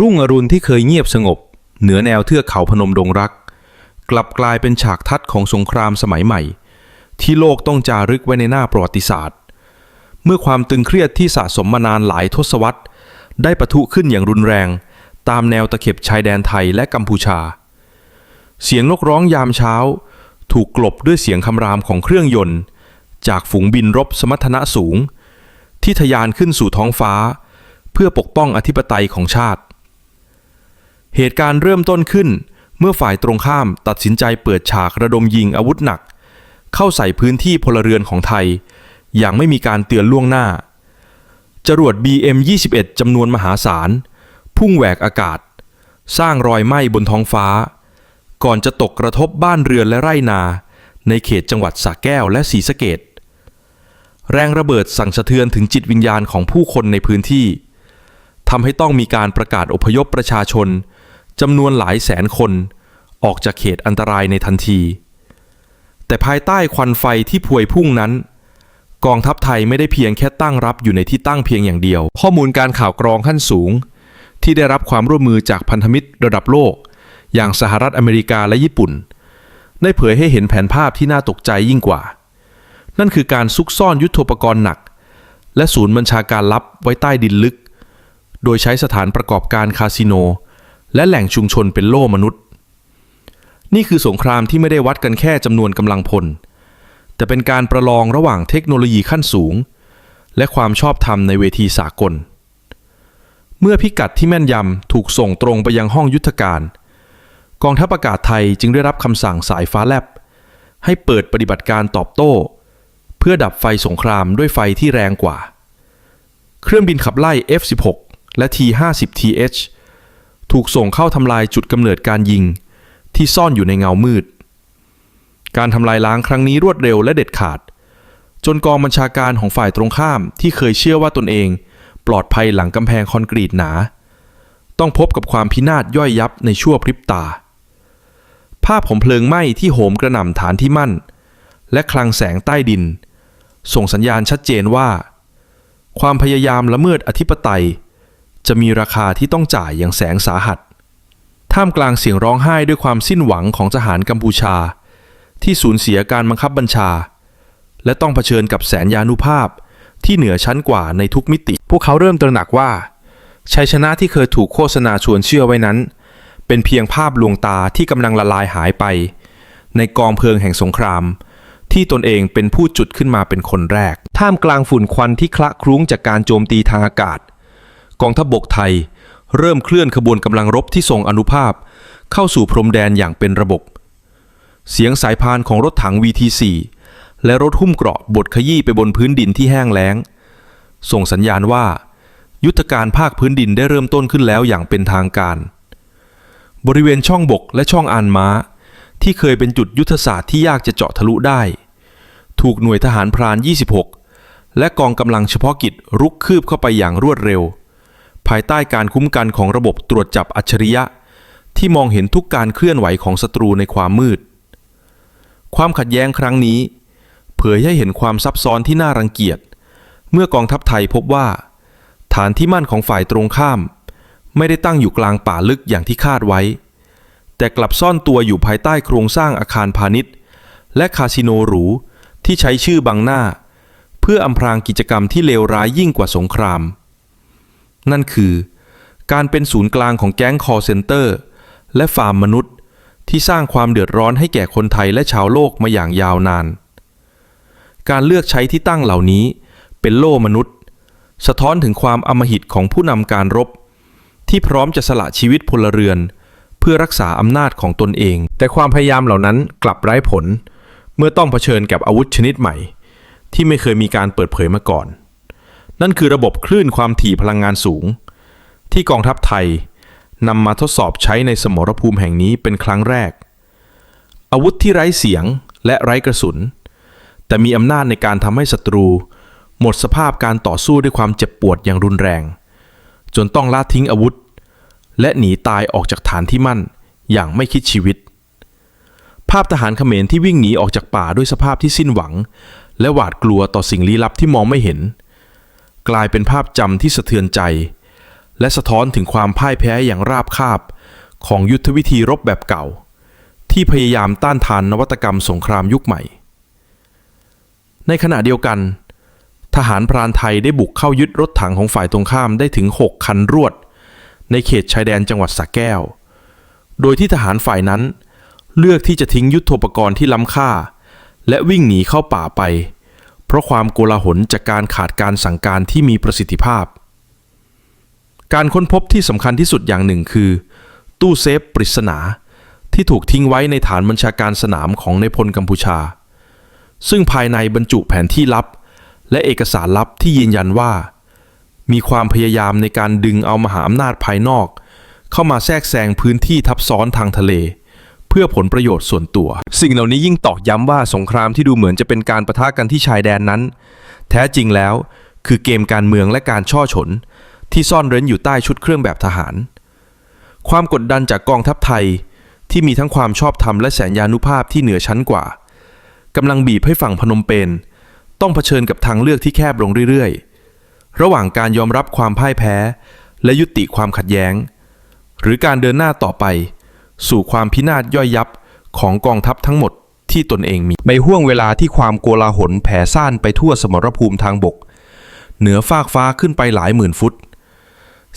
รุ่งอรุณที่เคยเงียบสงบ เหนือแนวเทือกเขาพนมดงรัก กลับกลายเป็นฉากทัดของสงครามสมัยใหม่ ที่โลกต้องจารึกไว้ในหน้าประวัติศาสตร์ เมื่อความตึงเครียดที่สะสมมานานหลายทศวรรษ ได้ปะทุขึ้นอย่างรุนแรง ตามแนวตะเข็บชายแดนไทยและกัมพูชา เสียงนกร้องยามเช้า ถูกกลบด้วยเสียงคำรามของเครื่องยนต์ จากฝูงบินรบสมรรถนะสูง ที่ทะยานขึ้นสู่ท้องฟ้า เพื่อปกป้องอธิปไตยของชาติ เหตุการณ์เริ่มต้นขึ้น เมื่อฝ่ายตรงข้ามตัดสินใจเปิดฉากระดมยิงอาวุธหนัก เข้าใส่พื้นที่พลเรือนของไทย อย่างไม่มีการเตือนล่วงหน้า จรวด BM-21 จำนวนมหาศาล พุ่งแหวกอากาศ สร้างรอยไหม้บนท้องฟ้า ก่อนจะตกกระทบบ้านเรือนและไร่นา ในเขตจังหวัดสระแก้วและศรีสะเกดแรงระเบิดสั่งสะเทือนถึงจิตวิญญาณของผู้คนในพื้นที่ทำให้ต้องมีการประกาศอพยพประชาชน จำนวนหลายแสนคนออกจากเขตอันตรายในทันที แต่ภายใต้ควันไฟที่พวยพุ่งนั้น กองทัพไทยไม่ได้เพียงแค่ตั้งรับอยู่ในที่ตั้งเพียงอย่างเดียว ข้อมูลการข่าวกรองขั้นสูง ที่ได้รับความร่วมมือจากพันธมิตรระดับโลก อย่างสหรัฐอเมริกาและญี่ปุ่น ได้เผยให้เห็นแผนภาพที่น่าตกใจยิ่งกว่า นั่นคือการซุกซ่อนยุทโธปกรณ์หนัก และศูนย์บัญชาการลับไว้ใต้ดินลึก โดยใช้สถานประกอบการคาสิโน และแหล่งชุมชนเป็นโล่มนุษย์ นี่คือสงครามที่ไม่ได้วัดกันแค่จำนวนกำลังพล แต่เป็นการประลองระหว่างเทคโนโลยีขั้นสูง และความชอบธรรมในเวทีสากล เมื่อพิกัดที่แม่นยำถูกส่งตรงไปยังห้องยุทธการ กองทัพอากาศไทยจึงได้รับคำสั่งสายฟ้าแลบ ให้เปิดปฏิบัติการตอบโต้ เพื่อดับไฟสงครามด้วยไฟที่แรงกว่า เครื่องบินขับไล่ F-16 และ T-50TH ถูกส่งเข้าทำลายจุดกำเนิดการยิง ที่ซ่อนอยู่ในเงามืด การทำลายล้างครั้งนี้รวดเร็วและเด็ดขาด จนกองบัญชาการของฝ่ายตรงข้ามที่เคยเชื่อว่าตนเอง ปลอดภัยหลังกำแพงคอนกรีตหนา ต้องพบกับความพินาศย่อยยับในชั่วพริบตา ภาพของเพลิงไหม้ที่โหมกระหน่ำฐานที่มั่น และคลังแสงใต้ดิน ส่งสัญญาณชัดเจนว่า ความพยายามละเมิดอธิปไตย จะมีราคาที่ต้องจ่ายอย่างแสงสาหัส ท่ามกลางเสียงร้องไห้ด้วยความสิ้นหวังของทหารกัมพูชา ที่สูญเสียการบังคับบัญชา และต้องเผชิญกับแสนยานุภาพที่เหนือชั้นกว่าในทุกมิติ พวกเขาเริ่มตระหนักว่า ชัยชนะที่เคยถูกโฆษณาชวนเชื่อไว้นั้น เป็นเพียงภาพลวงตาที่กำลังละลายหายไป ในกองเพลิงแห่งสงคราม ที่ตนเองเป็นผู้จุดขึ้นมาเป็นคนแรก ท่ามกลางฝุ่นควันที่คละคลุ้งจากการโจมตีทางอากาศ กองทัพบบกไทย เริ่มเคลื่อนขบวนกำลังรบที่ทรงอนุภาพ เข้าสู่พรมแดนอย่างเป็นระบบ เสียงสายพานของรถถัง VT4 และรถหุ้มเกราะบดขยี้ไปบนพื้นดินที่แห้งแล้ง ส่งสัญญาณว่า ยุทธการภาคพื้นดินได้เริ่มต้นขึ้นแล้วอย่างเป็นทางการ บริเวณช่องบกและช่องอานม้า ที่เคยเป็นจุดยุทธศาสตร์ที่ยากจะเจาะทะลุได้ ถูกหน่วยทหารพราน 26 และกองกำลังเฉพาะกิจรุกคืบเข้าไปอย่างรวดเร็ว ภายใต้การคุ้มกันของระบบตรวจจับอัจฉริยะ ที่มองเห็นทุกการเคลื่อนไหวของศัตรูในความมืด ความขัดแย้งครั้งนี้ เผยให้เห็นความซับซ้อนที่น่ารังเกียจ เมื่อกองทัพไทยพบว่า ฐานที่มั่นของฝ่ายตรงข้าม ไม่ได้ตั้งอยู่กลางป่าลึกอย่างที่คาดไว้ แต่กลับซ่อนตัวอยู่ภายใต้โครงสร้างอาคารพาณิชย์ และคาสิโนหรูที่ใช้ชื่อบังหน้า เพื่ออำพรางกิจกรรมที่เลวร้ายยิ่งกว่าสงคราม นั่นคือ การเป็นศูนย์กลางของแก๊งคอร์เซนเตอร์ และฟาร์มมนุษย์ที่สร้างความเดือดร้อนให้แก่คนไทยและชาวโลกมาอย่างยาวนาน การเลือกใช้ที่ตั้งเหล่านี้เป็นโล่มนุษย์ สะท้อนถึงความอำมหิตของผู้นำการรบ ที่พร้อมจะสละชีวิตพลเรือน เพื่อรักษาอำนาจของตนเอง แต่ความพยายามเหล่านั้นกลับไร้ผล เมื่อต้องเผชิญกับอาวุธชนิดใหม่ ที่ไม่เคยมีการเปิดเผยมาก่อน นั่นคือระบบคลื่นความถี่พลังงานสูง ที่กองทัพไทยนำมาทดสอบใช้ในสมรภูมิแห่งนี้เป็นครั้งแรก อาวุธที่ไร้เสียงและไร้กระสุน แต่มีอำนาจในการทำให้ศัตรู หมดสภาพการต่อสู้ด้วยความเจ็บปวดอย่างรุนแรง จนต้องละทิ้งอาวุธ และหนีตายออกจากฐานที่มั่นอย่างไม่คิดชีวิต ภาพทหารเขมรที่วิ่งหนีออกจากป่าด้วยสภาพที่สิ้นหวัง และหวาดกลัวต่อสิ่งลี้ลับที่มองไม่เห็น กลายเป็นภาพจำที่สะเทือนใจ และสะท้อนถึงความพ่ายแพ้อย่างราบคาบ ของยุทธวิธีรบแบบเก่า ที่พยายามต้านทานนวัตกรรมสงครามยุคใหม่ ในขณะเดียวกัน ทหารพรานไทยได้บุกเข้ายึดรถถังของฝ่ายตรงข้ามได้ถึง 6 คันรวด ในเขตชายแดนจังหวัดสระแก้ว โดยที่ทหารฝ่ายนั้น เลือกที่จะทิ้งยุทโธปกรณ์ที่ล้ำค่า และวิ่งหนีเข้าป่าไป เพราะความโกลาหลจากการขาดการสั่งการที่มีประสิทธิภาพ การค้นพบที่สำคัญที่สุดอย่างหนึ่งคือ ตู้เซฟปริศนาที่ถูกทิ้งไว้ในฐานบัญชาการสนามของในพลกัมพูชา ซึ่งภายในบรรจุแผนที่ลับ และเอกสารลับที่ยืนยันว่า มีความพยายามในการดึงเอามหาอำนาจภายนอก เข้ามาแทรกแซงพื้นที่ทับซ้อนทางทะเลเเพื่อผลประโยชน์ส่วนตัว สิ่งเหล่านี้ยิ่งตอกย้ำว่าสงครามที่ดูเหมือนจะเป็นการประทะกันที่ชายแดนนั้น แท้จริงแล้ว คือเกมการเมืองและการช่อฉน ที่ซ่อนเร้นอยู่ใต้ชุดเครื่องแบบทหาร ความกดดันจากกองทัพไทยที่มีทั้งความชอบธรรมและแสนยานุภาพที่เหนือชั้นกว่ากำลังบีบให้ฝั่งพนมเปญต้องเผชิญกับทางเลือกที่แคบลงเรื่อยๆ ระหว่างการยอมรับความพ่ายแพ้ และยุติความขัดแย้ง หรือการเดินหน้าต่อไป สู่ความพินาศย่อยยับของกองทัพทั้งหมดที่ตนเองมี ในห่วงเวลาที่ความโกลาหลแผ่ซ่านไปทั่วสมรภูมิทางบก เหนือฟากฟ้าขึ้นไปหลายหมื่นฟุต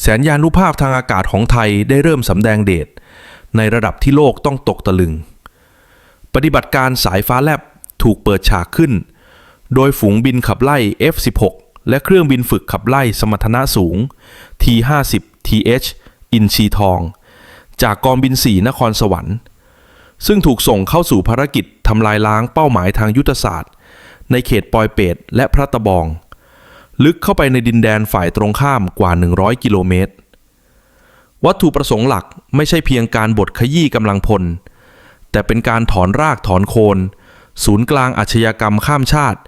แสนยานุภาพทางอากาศของไทยได้เริ่มสำแดงเดชในระดับที่โลกต้องตกตะลึง ปฏิบัติการสายฟ้าแลบถูกเปิดฉากขึ้น โดยฝูงบินขับไล่ F-16 และเครื่องบินฝึกขับไล่สมรรถนะสูง T-50 TH อินชีทอง จากกองบิน 4 นครสวรรค์ ซึ่งถูกส่งเข้าสู่ภารกิจทำลายล้างเป้าหมายทางยุทธศาสตร์ ในเขตปอยเปตและพระตะบอง ลึกเข้าไปในดินแดนฝ่ายตรงข้ามกว่า 100 กิโลเมตร วัตถุประสงค์หลักไม่ใช่เพียงการบดขยี้กำลังพล แต่เป็นการถอนรากถอนโคน ศูนย์กลางอาชญากรรมข้ามชาติ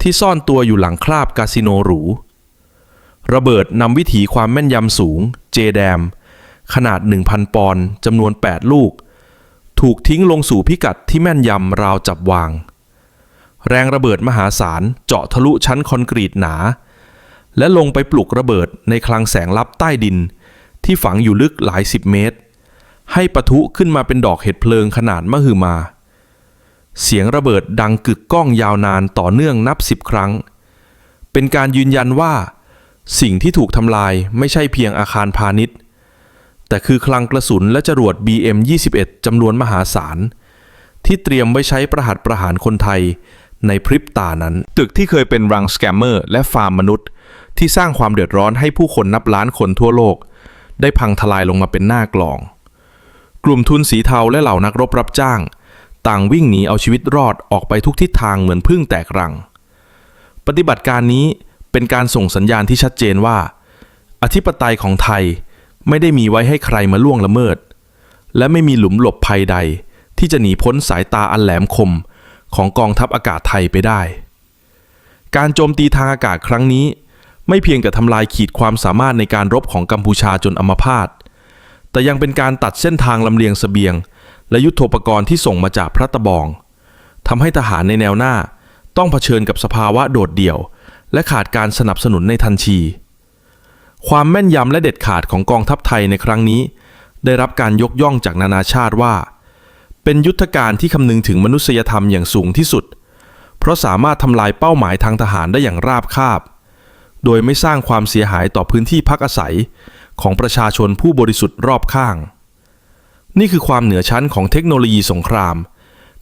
ที่ซ่อนตัวอยู่หลังคราบคาสิโนหรูระเบิดนำวิถีความแม่นยำสูง เจแดม ขนาด 1,000 ปอนด์จำนวน 8 ลูก ถูกทิ้งลงสู่พิกัดที่แม่นยำราวจับวาง แรงระเบิดมหาศาลเจาะทะลุชั้นคอนกรีตหนา และลงไปปลุกระเบิดในคลังแสงลับใต้ดิน ที่ฝังอยู่ลึกหลายสิบเมตร ให้ปะทุขึ้นมาเป็นดอกเห็ดเพลิงขนาดมหึมา เสียงระเบิดดังกึกก้องยาวนานต่อเนื่องนับสิบครั้ง เป็นการยืนยันว่าสิ่งที่ถูกทำลายไม่ใช่เพียงอาคารพาณิชย์ แต่คือคลังกระสุนและจรวด BM21 จำนวนมหาศาล ที่เตรียมไว้ใช้ประหัตประหารคนไทยในพริบตานั้น ตึกที่เคยเป็นรังสแกมเมอร์และฟาร์มมนุษย์ ที่สร้างความเดือดร้อนให้ผู้คนนับล้านคนทั่วโลก ได้พังทลายลงมาเป็นหน้ากลอง กลุ่มทุนสีเทาและเหล่านักรบรับจ้าง ต่างวิ่งหนีเอาชีวิตรอดออกไปทุกทิศทางเหมือนพึ่งแตกรัง ปฏิบัติการนี้เป็นการส่งสัญญาณที่ชัดเจนว่า อธิปไตยของไทย ไม่ได้มีไว้ให้ใครมาล่วงละเมิด และไม่มีหลุมหลบภัยใด ที่จะหนีพ้นสายตาอันแหลมคมของกองทัพอากาศไทยไปได้ การโจมตีทางอากาศครั้งนี้ ไม่เพียงแต่ทำลายขีดความสามารถในการรบของกัมพูชาจนอัมพาตแต่ยังเป็นการตัดเส้นทางลำเลียงเสบียง และยุทโธปกรณ์ที่ส่งมาจากพระตะบองทำให้ทหารในแนวหน้าต้องเผชิญกับสภาวะโดดเดี่ยว และขาดการสนับสนุนในทันที ความแม่นยำและเด็ดขาดของกองทัพไทยในครั้งนี้ ได้รับการยกย่องจากนานาชาติว่า เป็นยุทธการที่คำนึงถึงมนุษยธรรมอย่างสูงที่สุด เพราะสามารถทำลายเป้าหมายทางทหารได้อย่างราบคาบ โดยไม่สร้างความเสียหายต่อพื้นที่พักอาศัยของประชาชนผู้บริสุทธิ์รอบข้าง นี่คือความเหนือชั้นของเทคโนโลยีสงคราม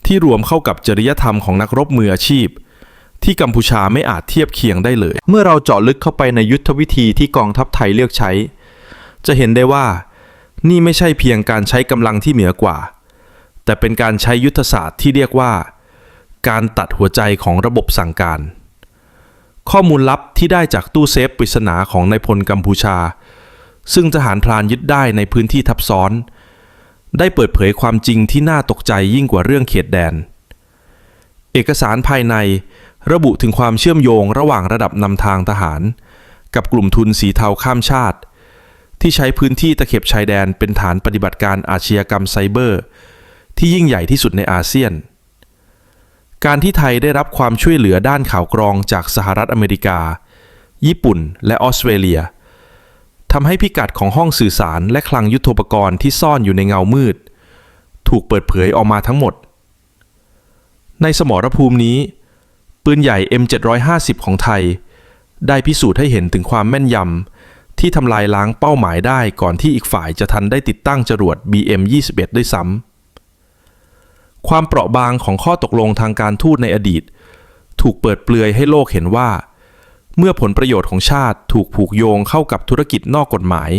ที่รวมเข้ากับจริยธรรมของนักรบมืออาชีพ ที่กัมพูชาไม่อาจเทียบเคียงได้เลย เมื่อเราเจาะลึกเข้าไปในยุทธวิธีที่กองทัพไทยเลือกใช้ จะเห็นได้ว่า นี่ไม่ใช่เพียงการใช้กำลังที่เหนือกว่า แต่เป็นการใช้ยุทธศาสตร์ที่เรียกว่า การตัดหัวใจของระบบสั่งการ ข้อมูลลับที่ได้จากตู้เซฟปริศนาของนายพลกัมพูชา ซึ่งทหารพรานยึดได้ในพื้นที่ทับซ้อน ได้เปิดเผยความจริงที่น่าตกใจยิ่งกว่าเรื่องเขตแดน เอกสารภายใน ระบุถึงความเชื่อมโยงระหว่างระดับนำทางทหาร กับกลุ่มทุนสีเทาข้ามชาติ ที่ใช้พื้นที่ตะเข็บชายแดนเป็นฐานปฏิบัติการอาชญากรรมไซเบอร์ ที่ยิ่งใหญ่ที่สุดในอาเซียน การที่ไทยได้รับความช่วยเหลือด้านข่าวกรองจากสหรัฐอเมริกา ญี่ปุ่น และออสเตรเลียทำให้พิกัดของห้องสื่อสารและคลังยุทโธปกรณ์ที่ซ่อนอยู่ในเงามืด ถูกเปิดเผยออกมาทั้งหมด ในสมรภูมินี้ ปืนใหญ่ M750 ของไทย ได้พิสูจน์ให้เห็นถึงความแม่นยำ ที่ทำลายล้างเป้าหมายได้ก่อนที่อีกฝ่ายจะทันได้ติดตั้งจรวด BM21 ด้วยซ้ำ ความเปราะบางของข้อตกลงทางการทูตในอดีต ถูกเปิดเปลือยให้โลกเห็นว่า เมื่อผลประโยชน์ของชาติถูกผูกโยงเข้ากับธุรกิจนอกกฎหมาย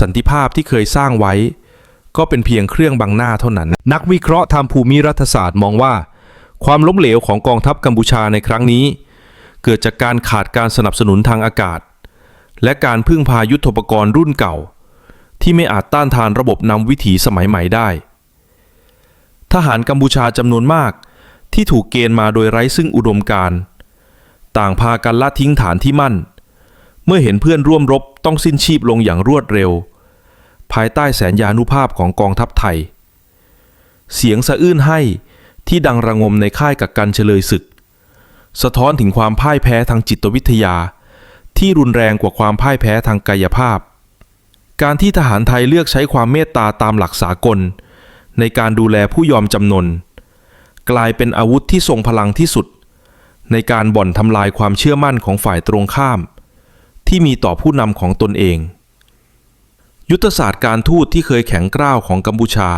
สันติภาพที่เคยสร้างไว้ ก็เป็นเพียงเครื่องบังหน้าเท่านั้น นักวิเคราะห์ทางภูมิรัฐศาสตร์มองว่า ความล้มเหลวของกองทัพกัมพูชาในครั้งนี้ เกิดจากการขาดการสนับสนุนทางอากาศ และการพึ่งพายุทโธปกรณ์รุ่นเก่า ที่ไม่อาจต้านทานระบบนำวิถีสมัยใหม่ได้ ทหารกัมพูชาจำนวนมากที่ถูกเกณฑ์มาโดยไร้ซึ่งอุดมการต่างพากันละทิ้งฐานที่มั่น เมื่อเห็นเพื่อนร่วมรบต้องสิ้นชีพลงอย่างรวดเร็ว ภายใต้แสนยานุภาพของกองทัพไทย เสียงสะอื้นให้ ที่ดังระงมในค่ายกักกันเฉลยศึก สะท้อนถึงความพ่ายแพ้ทางจิตวิทยา ที่รุนแรงกว่าความพ่ายแพ้ทางกายภาพ การที่ทหารไทยเลือกใช้ความเมตตาตามหลักสากล ในการดูแลผู้ยอมจำนน กลายเป็นอาวุธที่ทรงพลังที่สุด ในการบ่อนทำลายความเชื่อมั่นของฝ่ายตรงข้าม ที่มีต่อผู้นำของตนเอง ยุทธศาสตร์การทูตที่เคยแข็งกร้าวของกัมพูชา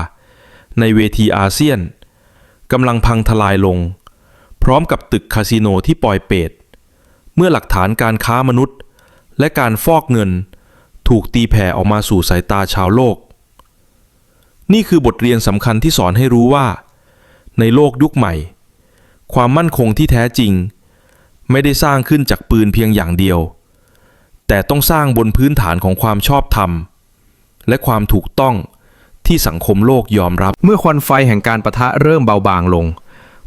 ในเวทีอาเซียน กำลังพังทลายลง พร้อมกับตึกคาสิโนที่ปลอยเปตเมื่อหลักฐานการค้ามนุษย์ และการฟอกเงิน ถูกตีแผ่ออกมาสู่สายตาชาวโลก นี่คือบทเรียนสำคัญที่สอนให้รู้ว่า ในโลกยุคใหม่ ความมั่นคงที่แท้จริง ไม่ได้สร้างขึ้นจากปืนเพียงอย่างเดียว แต่ต้องสร้างบนพื้นฐานของความชอบธรรม และความถูกต้อง ที่สังคมโลกยอมรับ เมื่อควันไฟแห่งการประทะเริ่มเบาบางลง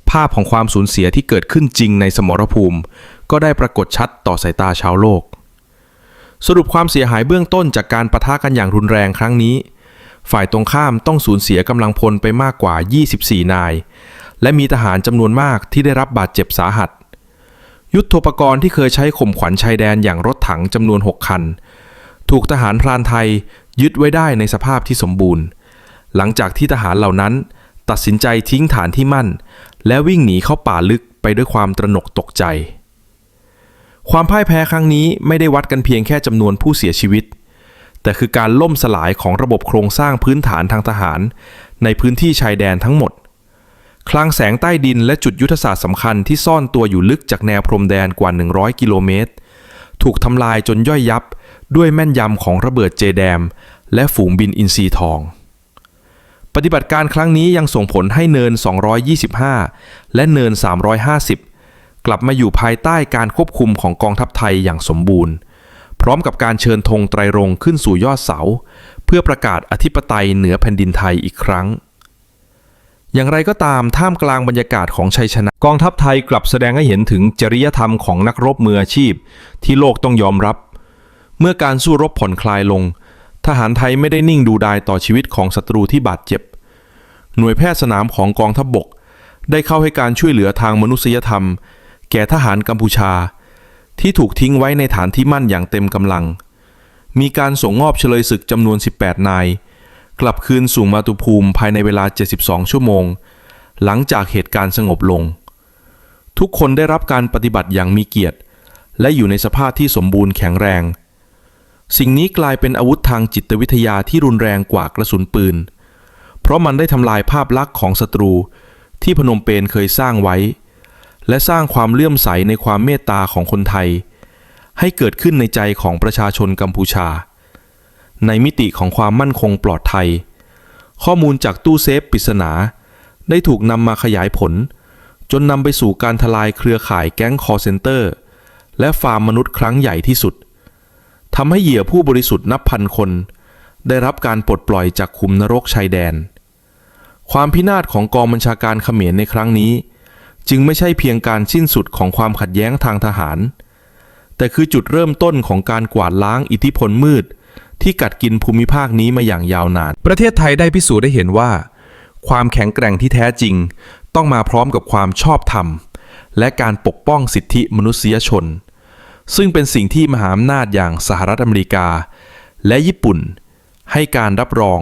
ภาพของความสูญเสียที่เกิดขึ้นจริงในสมรภูมิ ก็ได้ปรากฏชัดต่อสายตาชาวโลก สรุปความเสียหายเบื้องต้นจากการประทะกันอย่างรุนแรงครั้งนี้ ฝ่ายตรงข้ามต้องสูญเสียกำลังพลไปมากกว่า 24 นาย และมีทหารจำนวนมากที่ได้รับบาดเจ็บสาหัส ยุทธปกรณ์ที่เคยใช้ข่มขวัญชายแดนอย่างรถถังจำนวน 6 คัน ถูกทหารพรานไทยยึดไว้ได้ในสภาพที่สมบูรณ์ หลังจากที่ทหารเหล่านั้น ตัดสินใจทิ้งฐานที่มั่น และวิ่งหนีเข้าป่าลึกไปด้วยความตระหนกตกใจ ความพ่ายแพ้ครั้งนี้ไม่ได้วัดกันเพียงแค่จำนวนผู้เสียชีวิต แต่คือการล่มสลายของระบบโครงสร้างพื้นฐานทางทหาร ในพื้นที่ชายแดนทั้งหมดคลังแสงใต้ดินและจุดยุทธศาสตร์สำคัญที่ซ่อนตัวอยู่ลึกจากแนวพรมแดนกว่า 100 กิโลเมตร ถูกทำลายจนย่อยยับด้วยแม่นยำของระเบิดเจแดม และฝูงบินอินทรีทอง ปฏิบัติการครั้งนี้ยังส่งผลให้เนิน 225 และเนิน 350 กลับมาอยู่ภายใต้การควบคุมของกองทัพไทยอย่างสมบูรณ์ พร้อมกับการเชิญธงไตรรงขึ้นสู่ยอดเสา เพื่อประกาศอธิปไตยเหนือแผ่นดินไทยอีกครั้ง อย่างไรก็ตามท่ามกลางบรรยากาศของชัยชนะ กองทัพไทยกลับแสดงให้เห็นถึงจริยธรรมของนักรบมืออาชีพ ที่โลกต้องยอมรับ เมื่อการสู้รบผ่อนคลายลง ทหารไทยไม่ได้นิ่งดูดายต่อชีวิตของศัตรูที่บาดเจ็บ หน่วยแพทย์สนามของกองทัพบบก ได้เข้าให้การช่วยเหลือทางมนุษยธรรม แก่ทหารกัมพูชา ที่ถูกทิ้งไว้ในฐานที่มั่นอย่างเต็มกำลัง มีการส่งมอบเฉลยศึกจำนวน 18 นาย กลับคืนสู่มาตุภูมิภายในเวลา 72 ชั่วโมง หลังจากเหตุการณ์สงบลง ทุกคนได้รับการปฏิบัติอย่างมีเกียรติ และอยู่ในสภาพที่สมบูรณ์แข็งแรง สิ่งนี้กลายเป็นอาวุธทางจิตวิทยาที่รุนแรงกว่ากระสุนปืน เพราะมันได้ทำลายภาพลักษณ์ของศัตรูที่พนมเปญเคยสร้างไว้ และสร้างความเลื่อมใสในความเมตตาของคนไทย ให้เกิดขึ้นในใจของประชาชนกัมพูชา ในมิติของความมั่นคงปลอดภัย ข้อมูลจากตู้เซฟปริศนา ได้ถูกนำมาขยายผล จนนำไปสู่การทลายเครือข่ายแก๊งคอร์เซนเตอร์ และฟาร์มมนุษย์ครั้งใหญ่ที่สุด ทำให้เหยื่อผู้บริสุทธิ์นับพันคน ได้รับการปลดปล่อยจากคุมนรกชายแดน ความพินาศของกองบัญชาการเขมรในครั้งนี้ จึงไม่ใช่เพียงการสิ้นสุดของความขัดแย้งทางทหาร แต่คือจุดเริ่มต้นของการกวาดล้างอิทธิพลมืด ที่กัดกินภูมิภาคนี้มาอย่างยาวนาน ประเทศไทยได้พิสูจน์ได้เห็นว่า ความแข็งแกร่งที่แท้จริง ต้องมาพร้อมกับความชอบธรรม และการปกป้องสิทธิมนุษยชน ซึ่งเป็นสิ่งที่มหาอำนาจอย่างสหรัฐอเมริกา และญี่ปุ่น ให้การรับรอง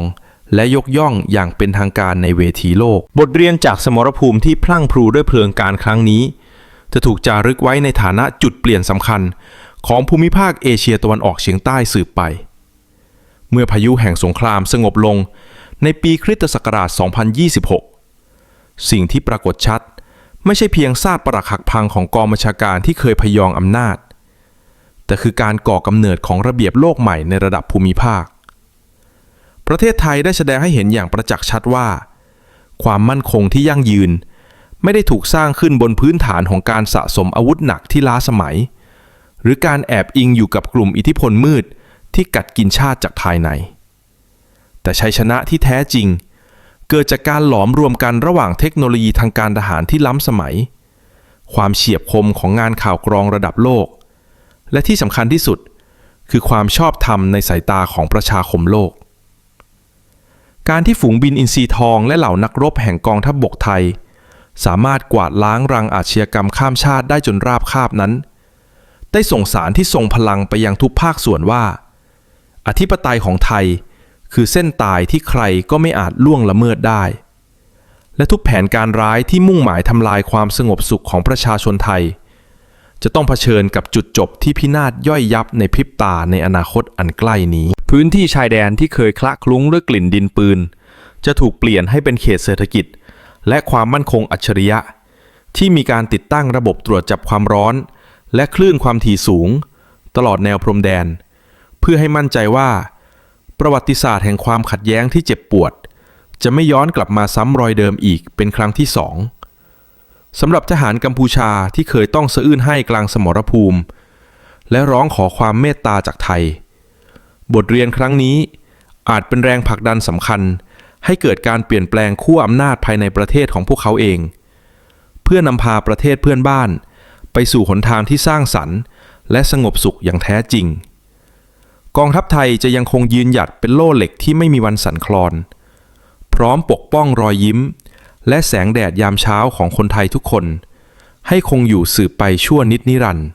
และยกย่องอย่างเป็นทางการในเวทีโลก บทเรียนจากสมรภูมิที่พลั่งพลูด้วยเพลิงการครั้งนี้ จะถูกจารึกไว้ในฐานะจุดเปลี่ยนสำคัญ ของภูมิภาคเอเชียตะวันออกเฉียงใต้สืบไป เมื่อพายุแห่งสงครามสงบลงในปีคริสตศักราช 2026 สิ่งที่ปรากฏชัด ไม่ใช่เพียงซากปรักหักพังของกองบัญชาการที่เคยพยองอำนาจ แต่คือการก่อกำเนิดของระเบียบโลกใหม่ในระดับภูมิภาค ประเทศไทยได้แสดงให้เห็นอย่างประจักษ์ชัดว่า ความมั่นคงที่ยั่งยืน ไม่ได้ถูกสร้างขึ้นบนพื้นฐานของการสะสมอาวุธหนักที่ล้าสมัย หรือการแอบอิงอยู่กับกลุ่มอิทธิพลมืดที่กัดกินชาติจากภายใน แต่ชัยชนะที่แท้จริง เกิดจากการหลอมรวมกันระหว่างเทคโนโลยีทางการทหารที่ล้ำสมัย ความเฉียบคมของงานข่าวกรองระดับโลก และที่สำคัญที่สุด คือความชอบธรรมในสายตาของประชาคมโลก การที่ฝูงบินอินทรีทองและเหล่านักรบแห่งกองทัพบบกไทย สามารถกวาดล้างรังอาชญากรรมข้ามชาติได้จนราบคาบนั้น ได้ส่งสารที่ทรงพลังไปยังทุกภาคส่วนว่า อธิปไตยของไทยคือเส้นตายที่ใครก็ไม่อาจล่วงละเมิดได้ และทุกแผนการร้ายที่มุ่งหมายทำลายความสงบสุขของประชาชนไทย จะต้องเผชิญกับจุดจบที่พินาศย่อยยับในพริบตาในอนาคตอันใกล้นี้ พื้นที่ชายแดนที่เคยคละคลุ้งด้วยกลิ่นดินปืน จะถูกเปลี่ยนให้เป็นเขตเศรษฐกิจ และความมั่นคงอัจฉริยะ ที่มีการติดตั้งระบบตรวจจับความร้อน และคลื่นความถี่สูง ตลอดแนวพรมแดน เพื่อให้มั่นใจว่า ประวัติศาสตร์แห่งความขัดแย้งที่เจ็บปวด จะไม่ย้อนกลับมาซ้ำรอยเดิมอีกเป็นครั้งที่สอง สำหรับทหารกัมพูชาที่เคยต้องสะอื้นให้กลางสมรภูมิ และร้องขอความเมตตาจากไทย บทเรียนครั้งนี้อาจเป็นแรงผลักดันสำคัญ ให้เกิดการเปลี่ยนแปลงขั้วอำนาจภายในประเทศของพวกเขาเอง เพื่อนำพาประเทศเพื่อนบ้าน ไปสู่หนทางที่สร้างสรรค์ และสงบสุขอย่างแท้จริง กองทัพไทยจะยังคงยืนหยัดเป็นโล่เหล็กที่ไม่มีวันสั่นคลอน พร้อมปกป้องรอยยิ้ม และแสงแดดยามเช้าของคนไทยทุกคน ให้คงอยู่สืบไปชั่วนิดนิรันดร์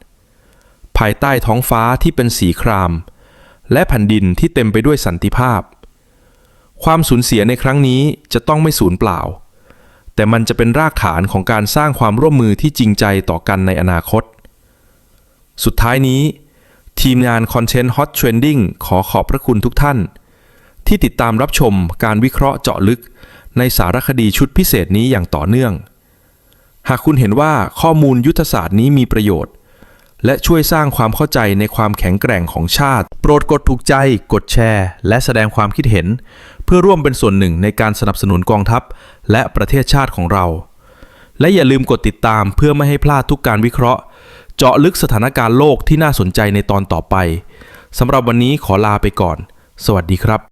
ภายใต้ท้องฟ้าที่เป็นสีคราม และแผ่นดินที่เต็มไปด้วยสันติภาพ ความสูญเสียในครั้งนี้จะต้องไม่สูญเปล่า แต่มันจะเป็นรากฐานของการสร้างความร่วมมือที่จริงใจต่อกันในอนาคต สุดท้ายนี้ ทีมงาน Content Hot Trending ขอขอบพระคุณทุกท่าน ที่ติดตามรับชมการวิเคราะห์เจาะลึก ในสารคดีชุดพิเศษนี้อย่างต่อเนื่อง หากคุณเห็นว่าข้อมูลยุทธศาสตร์นี้มีประโยชน์ และช่วยสร้างความเข้าใจในความแข็งแกร่งของชาติ โปรดกดถูกใจ กดแชร์ และแสดงความคิดเห็น เพื่อร่วมเป็นส่วนหนึ่งในการสนับสนุนกองทัพ และประเทศชาติของเรา และอย่าลืมกดติดตามเพื่อไม่ให้พลาดทุกการวิเคราะห์ เจาะลึกสถานการณ์โลกที่น่าสนใจในตอนต่อไปสำหรับวันนี้ขอลาไปก่อน สวัสดีครับ